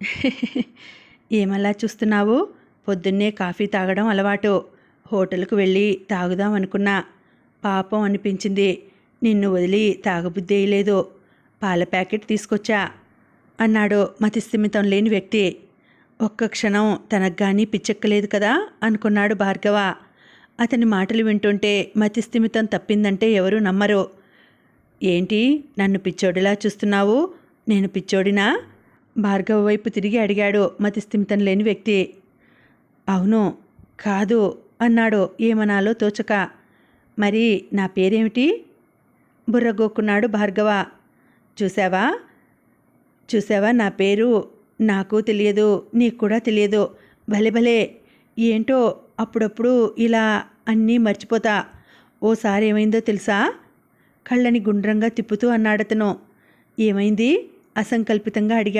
ఏమలా చూస్తున్నావు? పొద్దున్నే కాఫీ తాగడం అలవాటు. హోటల్కు వెళ్ళి తాగుదాం అనుకున్నా. పాపం అనిపించింది. నిన్ను వదిలి తాగబుద్దేయలేదు పాల ప్యాకెట్ తీసుకొచ్చా? అన్నాడు మతిస్థిమితం లేని వ్యక్తి. ఒక్క క్షణం తనకు కానీ పిచ్చెక్కలేదు కదా? అనుకున్నాడు భార్గవ. అతని మాటలు వింటుంటే మతిస్థిమితం తప్పిందంటే ఎవరూ నమ్మరు. ఏంటి? నన్ను పిచ్చోడిలా చూస్తున్నావు? నేను పిచ్చోడినా? భార్గవ వైపు తిరిగి అడిగాడు మతిస్థిమితం లేని వ్యక్తి. అవును కాదు అన్నాడు ఏమనాలో తోచక. మరి నా పేరేమిటి? బుర్రగోక్కున్నాడు భార్గవ. చూసావా చూసావా నా పేరు? నాకు తెలియదు నీకు కూడా తెలియదు. భలే భలే. ఏంటో అప్పుడప్పుడు ఇలా అన్నీ మర్చిపోతా. ఓసారి ఏమైందో తెలుసా? కళ్ళని గుండ్రంగా తిప్పుతూ అన్నాడతను. ఏమైంది? అసంకల్పితంగా అడిగాడు